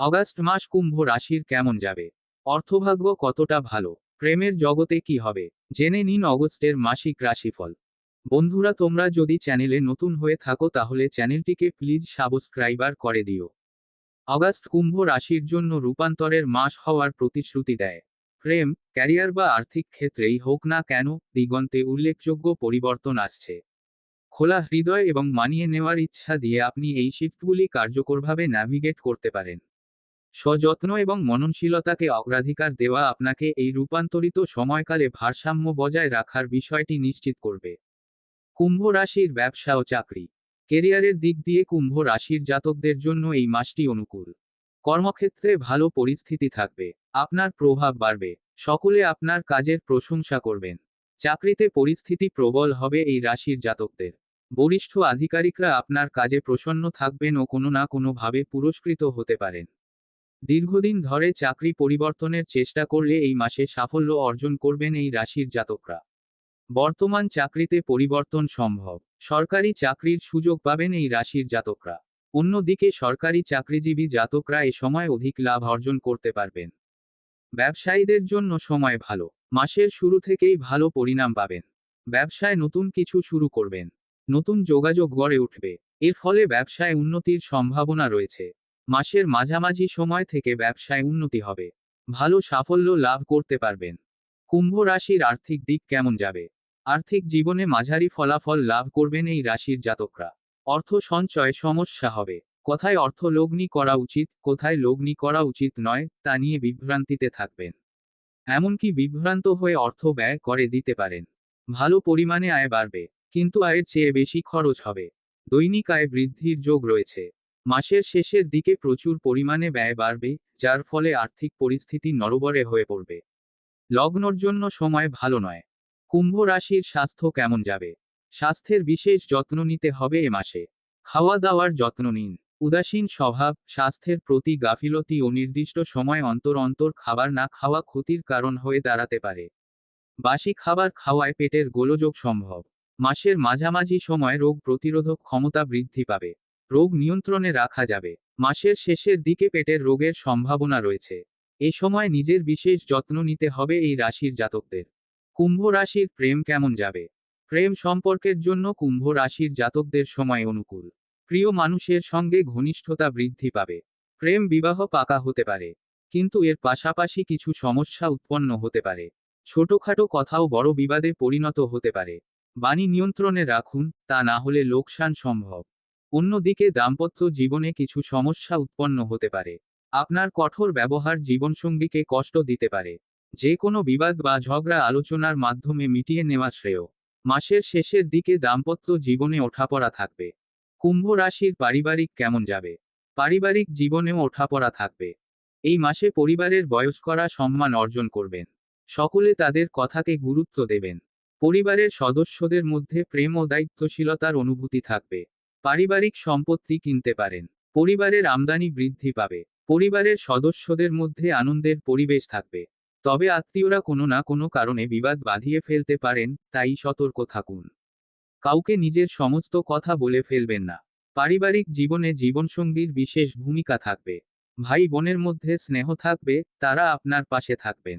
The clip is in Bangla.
অগাস্ট মাস কুম্ভ রাশির কেমন যাবে? অর্থভাগ্য কতটা ভালো? প্রেমের জগতে কি হবে? জেনে নিন অগস্টের মাসিক রাশিফল। বন্ধুরা, তোমরা যদি চ্যানেলে নতুন হয়ে থাকো তাহলে চ্যানেলটিকে প্লিজ সাবস্ক্রাইবার করে দিও। অগাস্ট কুম্ভ রাশির জন্য রূপান্তরের মাস হওয়ার প্রতিশ্রুতি দেয়। প্রেম, ক্যারিয়ার বা আর্থিক ক্ষেত্রেই হোক না কেন, দিগন্তে উল্লেখযোগ্য পরিবর্তন আসছে। খোলা হৃদয় এবং মানিয়ে নেওয়ার ইচ্ছা দিয়ে আপনি এই শিফটগুলি কার্যকরভাবে ন্যাভিগেট করতে পারেন। সযত্ন এবং মননশীলতাকে অগ্রাধিকার দেওয়া আপনাকে এই রূপান্তরিত সময়কালে ভারসাম্য বজায় রাখার বিষয়টি নিশ্চিত করবে। কুম্ভ রাশির ব্যবসা ও চাকরি। কেরিয়ারের দিক দিয়ে কুম্ভ রাশির জাতকদের জন্য এই মাসটি অনুকূল। কর্মক্ষেত্রে ভালো পরিস্থিতি থাকবে। আপনার প্রভাব বাড়বে। সকলে আপনার কাজের প্রশংসা করবেন। চাকরিতে পরিস্থিতি প্রবল হবে এই রাশির জাতকদের। বরিষ্ঠ আধিকারিকরা আপনার কাজে প্রসন্ন থাকবেন ও কোনো না কোনোভাবে পুরস্কৃত হতে পারেন। দীর্ঘদিন ধরে চাকরি পরিবর্তনের চেষ্টা করলে এই মাসে সাফল্য অর্জন করবেন এই রাশির জাতকরা। বর্তমান চাকরিতে পরিবর্তন সম্ভব। সরকারি চাকরির সুযোগ পাবেন এই রাশির জাতকরা। অন্যদিকে সরকারি চাকরিজীবী জাতকরা এ সময় অধিক লাভ অর্জন করতে পারবেন। ব্যবসায়ীদের জন্য সময় ভালো। মাসের শুরু থেকেই ভালো পরিণাম পাবেন। ব্যবসায় নতুন কিছু শুরু করবেন। নতুন যোগাযোগ গড়ে উঠবে। এর ফলে ব্যবসায় উন্নতির সম্ভাবনা রয়েছে। মাসের মাঝামাঝি সময় থেকে ব্যবসায় উন্নতি হবে। ভালো সাফল্য লাভ করতে পারবেন। কুম্ভ রাশির আর্থিক দিক কেমন যাবে? আর্থিক জীবনে মাঝারি ফলাফল লাভ করবেন এই রাশির জাতকরা। অর্থ সঞ্চয় সমস্যা হবে। কোথায় অর্থ লগ্নি করা উচিত, কোথায় লগ্নি করা উচিত নয়, তা নিয়ে বিভ্রান্তিতে থাকবেন। এমনকি বিভ্রান্ত হয়ে অর্থ ব্যয় করে দিতে পারেন। ভালো পরিমাণে আয় বাড়বে, কিন্তু আয়ের চেয়ে বেশি খরচ হবে। দৈনিক আয় বৃদ্ধির যোগ রয়েছে। মাসের শেষের দিকে প্রচুর পরিমাণে ব্যয় বাড়বে, যার ফলে আর্থিক পরিস্থিতি নরবরে হয়ে পড়বে। লগ্নর জন্য সময় ভালো নয়। কুম্ভ রাশির স্বাস্থ্য কেমন যাবে? স্বাস্থ্যের বিশেষ যত্ন নিতে হবে এ মাসে। খাওয়া দাওয়ার যত্ন নিন। উদাসীন স্বভাব, স্বাস্থ্যের প্রতি গাফিলতি ও নির্দিষ্ট সময় অন্তর অন্তর খাবার না খাওয়া ক্ষতির কারণ হয়ে দাঁড়াতে পারে। বাসি খাবার খাওয়ায় পেটের গোলযোগ সম্ভব। মাসের মাঝামাঝি সময় রোগ প্রতিরোধক ক্ষমতা বৃদ্ধি পাবে। রোগ নিয়ন্ত্রণে রাখা যাবে। মাসের শেষের দিকে পেটের রোগের সম্ভাবনা রয়েছে। এ সময় নিজের বিশেষ যত্ন নিতে হবে এই রাশির জাতকদের। কুম্ভ রাশির প্রেম কেমন যাবে? প্রেম সম্পর্কের জন্য কুম্ভ রাশির জাতকদের সময় অনুকূল। প্রিয় মানুষের সঙ্গে ঘনিষ্ঠতা বৃদ্ধি পাবে। প্রেম বিবাহ পাকা হতে পারে। কিন্তু এর পাশাপাশি কিছু সমস্যা উৎপন্ন হতে পারে। ছোটখাটো কথাও বড় বিবাদে পরিণত হতে পারে। বাণী নিয়ন্ত্রণে রাখুন, তা না হলে লোকসান সম্ভব। অন্যদিকে, দাম্পত্য জীবনে কিছু সমস্যা উৎপন্ন হতে পারে। আপনার কঠোর ব্যবহার জীবনসঙ্গীকে কষ্ট দিতে পারে। যে কোনো বিবাদ বা ঝগড়া আলোচনার মাধ্যমে মিটিয়ে নেওয়া শ্রেয়। মাসের শেষের দিকে দাম্পত্য জীবনে ওঠাপড়া থাকবে। কুম্ভ রাশির পারিবারিক কেমন যাবে? পারিবারিক জীবনেও ওঠাপড়া থাকবে। এই মাসে পরিবারের বয়স্করা সম্মান অর্জন করবেন। সকলে তাদের কথাকে গুরুত্ব দেবেন। পরিবারের সদস্যদের মধ্যে প্রেম ও দায়িত্বশীলতার অনুভূতি থাকবে। পারিবারিক সম্পত্তি কিনতে পারেন। পরিবারের আমদানি বৃদ্ধি পাবে। পরিবারের সদস্যদের মধ্যে আনন্দের পরিবেশ থাকবে। তবে আত্মীয়রা কোনো না কোনো কারণে বিবাদ বাঁধিয়ে ফেলতে পারেন, তাই সতর্ক থাকুন। কাউকে নিজের সমস্ত কথা বলে ফেলবেন না। পারিবারিক জীবনে জীবনসঙ্গীর বিশেষ ভূমিকা থাকবে। ভাই বোনের মধ্যে স্নেহ থাকবে, তারা আপনার পাশে থাকবেন।